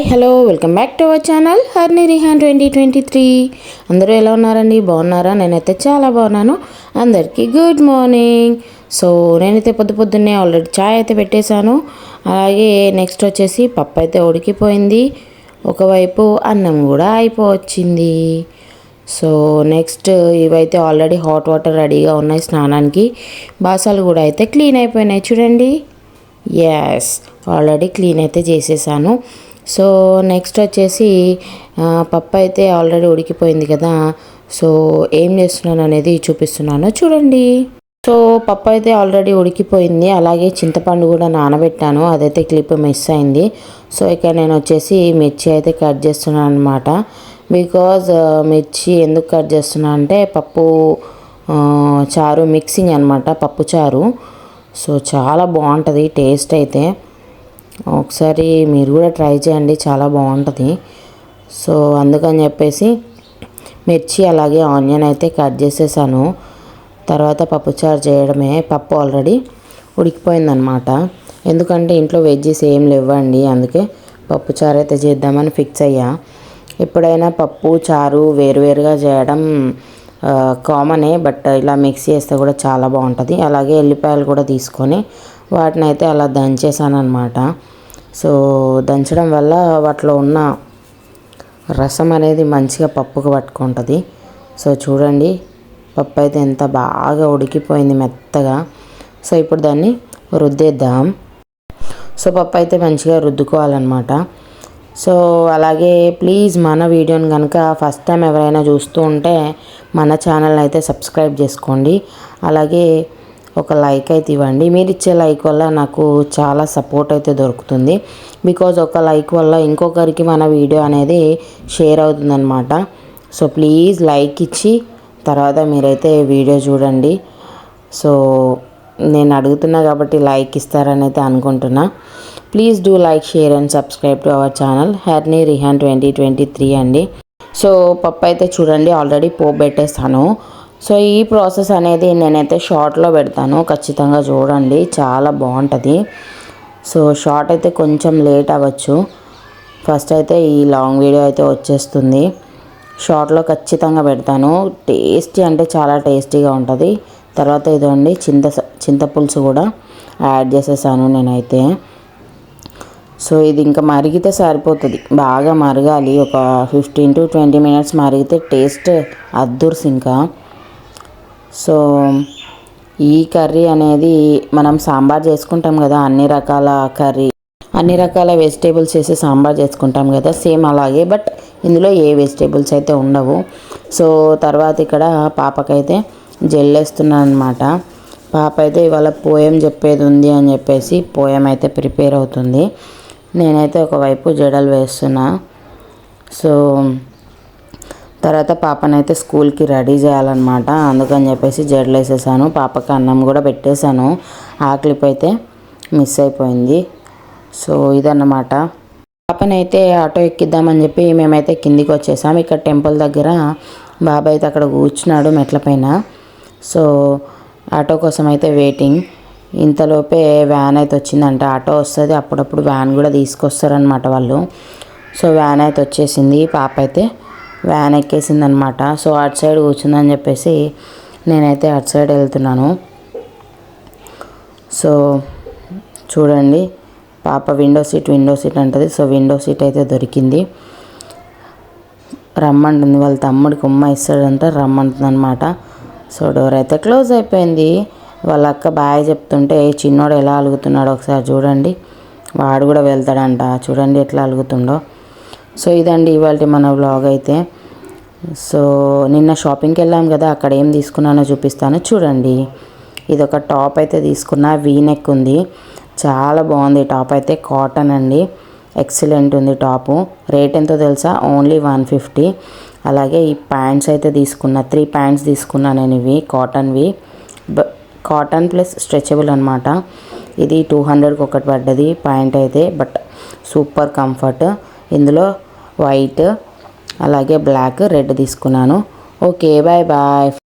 Hi hello welcome back to our channel Harni Rihan twenty twenty three. అందరూ ఎలా ఉన్నారండి? బాగున్నారా? నేనైతే చాలా బాగున్నాను. అందరికీ గుడ్ మార్నింగ్. సో నేనైతే పొద్దు పొద్దున్నే ఆల్రెడీ చాయ్ అయితే పెట్టేశాను. అలాగే నెక్స్ట్ వచ్చేసి పప్పు అయితే ఉడికిపోయింది. ఒకవైపు అన్నం కూడా అయిపోవచ్చింది. సో నెక్స్ట్ ఇవైతే ఆల్రెడీ హాట్ వాటర్ రెడీగా ఉన్నాయి స్నానానికి. బాసాలు కూడా అయితే క్లీన్ అయిపోయినాయి చూడండి. ఎస్ ఆల్రెడీ క్లీన్ అయితే చేసేసాను. సో నెక్స్ట్ వచ్చేసి పప్పు అయితే ఆల్రెడీ ఉడికిపోయింది కదా. సో ఏం చేస్తున్నాను అనేది చూపిస్తున్నాను. చూడండి. సో పప్పు అయితే ఆల్రెడీ ఉడికిపోయింది. అలాగే చింతపండు కూడా నానబెట్టాను. అదైతే క్లిప్ మిస్ అయింది. సో ఇక నేను వచ్చేసి మిర్చి అయితే కట్ చేస్తున్నాను అనమాట బికాజ్ మిర్చి ఎందుకు కట్ చేస్తున్నా అంటే పప్పు చారు మిక్సింగ్ అనమాట పప్పు చారు. సో చాలా బాగుంటుంది టేస్ట్ అయితే. ఒకసారి మీరు కూడా ట్రై చేయండి చాలా బాగుంటుంది. సో అందుకని చెప్పేసి మిర్చి అలాగే ఆనియన్ అయితే కట్ చేసేసాను. తర్వాత పప్పుచారు చేయడమే పప్పు ఆల్రెడీ ఉడికిపోయిందనమాట. ఎందుకంటే ఇంట్లో వెజ్జెస్ ఏం లేవండి అందుకే పప్పుచారు అయితే చేద్దామని ఫిక్స్ అయ్యా. ఎప్పుడైనా పప్పు చారు వేరువేరుగా చేయడం కామనే బట్ ఇలా మిక్స్ చేస్తే కూడా చాలా బాగుంటుంది. అలాగే ఎల్లిపాయలు కూడా తీసుకొని వాటిని అయితే అలా దంచేసానమాట సో దంచడం వల్ల వాటిలో ఉన్న రసం అనేది మంచిగా పప్పుకు పట్టుకుంటుంది. సో చూడండి పప్పు అయితే ఎంత బాగా ఉడికిపోయింది మెత్తగా. సో ఇప్పుడు దాన్ని రుద్దేద్దాం. సో పప్పు అయితే మంచిగా రుద్దుకోవాలన్నమాట. సో అలాగే ప్లీజ్ మన వీడియోని కనుక ఫస్ట్ టైం ఎవరైనా చూస్తూ ఉంటే మన ఛానల్ అయితే సబ్స్క్రైబ్ చేసుకోండి. అలాగే ఒక లైక్ అయితే ఇవ్వండి. మీరు ఇచ్చే లైక్ వల్ల నాకు చాలా సపోర్ట్ అయితే దొరుకుతుంది. బికాజ్ ఒక లైక్ వల్ల ఇంకొకరికి మన వీడియో అనేది షేర్ అవుతుందన్నమాట. సో ప్లీజ్ లైక్ ఇచ్చి తర్వాత మీరైతే వీడియో చూడండి. సో నేను అడుగుతున్నా కాబట్టి లైక్ ఇస్తారని అయితే అనుకుంటున్నా. Please do like share and subscribe to our channel Herni Rihan twenty twenty three అండి. సో పప్పు అయితే చూడండి. ఆల్రెడీ పోపు పెట్టేస్తాను. సో ఈ ప్రాసెస్ అనేది నేనైతే షార్ట్లో పెడతాను. ఖచ్చితంగా చూడండి. చాలా బాగుంటుంది. సో షార్ట్ అయితే కొంచెం లేట్ అవ్వచ్చు. ఫస్ట్ అయితే ఈ లాంగ్ వీడియో అయితే వచ్చేస్తుంది. షార్ట్లో ఖచ్చితంగా పెడతాను. టేస్టీ అంటే చాలా టేస్టీగా ఉంటుంది. తర్వాత ఇదండి చింత చింతపులుసు కూడా యాడ్ చేసేసాను నేనైతే. సో ఇది ఇంకా మరిగితే సరిపోతుంది. బాగా మరగాలి. ఒక ఫిఫ్టీన్ టు ట్వంటీ మినిట్స్ మరిగితే టేస్ట్ అద్దుర్స్ ఇంకా. సో ఈ కర్రీ అనేది మనం సాంబార్ చేసుకుంటాం కదా అన్ని రకాల కర్రీ అన్ని రకాల వెజిటేబుల్స్ వేసి సాంబార్ చేసుకుంటాం కదా సేమ్ అలాగే బట్ ఇందులో ఏ వెజిటేబుల్స్ అయితే ఉండవు. సో తర్వాత ఇక్కడ పాపకైతే జెల్లేస్తున్నాను అనమాట పాప అయితే ఇవాళ పోయం చెప్పేది ఉంది అని చెప్పేసి పోయం అయితే ప్రిపేర్ అవుతుంది. నేనైతే ఒకవైపు జడలు వేస్తున్నా. సో తర్వాత పాపనైతే స్కూల్కి రెడీ చేయాలన్నమాట. అందుకని చెప్పేసి జడలు వేసేసాను. పాపకి అన్నం కూడా పెట్టేశాను. ఆ క్లిప్ అయితే మిస్ అయిపోయింది. సో ఇదన్నమాట. పాపనైతే ఆటో ఎక్కిద్దామని చెప్పి మేమైతే కిందికి వచ్చేసాం. ఇక్కడ టెంపుల్ దగ్గర బాబాయ్ అయితే అక్కడ కూర్చున్నాడు మెట్ల పైన. సో ఆటో కోసం అయితే వెయిటింగ్. ఇంతలోపే వ్యాన్ అయితే వచ్చిందంట. ఆటో వస్తుంది. అప్పుడప్పుడు వ్యాన్ కూడా తీసుకొస్తారనమాట వాళ్ళు. సో వ్యాన్ అయితే వచ్చేసింది. పాప అయితే వ్యాన్ ఎక్కేసింది అనమాట సో అటు సైడ్ కూర్చుందని చెప్పేసి నేనైతే అటు సైడ్ వెళ్తున్నాను. సో చూడండి పాప విండో సీట్ విండో సీట్ అంటది. సో విండో సీట్ అయితే దొరికింది. రమ్మంటుంది వాళ్ళ తమ్ముడికి ఉమ్మ ఇస్తాడంటే రమ్మంటుంది అనమాట సో డోర్ అయితే క్లోజ్ అయిపోయింది. వాళ్ళ అక్క బాయ్ చెప్తుంటే చిన్నోడు ఎలా అలుగుతున్నాడో ఒకసారి చూడండి. వాడు కూడా వెళ్తాడంట. చూడండి ఎట్లా అలుగుతుండో. సో ఇదండి ఇవాళ మన వ్లాగ్ అయితే. సో నిన్న షాపింగ్కి వెళ్ళాం కదా అక్కడ ఏం తీసుకున్నానో చూపిస్తాను. చూడండి ఇది ఒక టాప్ అయితే తీసుకున్న వీనెక్ ఉంది. చాలా బాగుంది టాప్ అయితే. కాటన్ అండి. ఎక్సలెంట్ ఉంది టాపు రేట్ ఎంతో తెలుసా? ఓన్లీ వన్ ఫిఫ్టీ అలాగే ఈ ప్యాంట్స్ అయితే తీసుకున్న త్రీ ప్యాంట్స్ తీసుకున్నా నేను ఇవి కాటన్వి కాటన్ ప్లస్ స్ట్రెచబుల్ అనమాట ఇది టూ హండ్రెడ్కి ఒకటి పడ్డది ప్యాంట్ అయితే. బట్ సూపర్ కంఫర్ట్ ఇందులో వైట్ అలాగే బ్లాక్ రెడ్ తీసుకున్నాను. Okay bye bye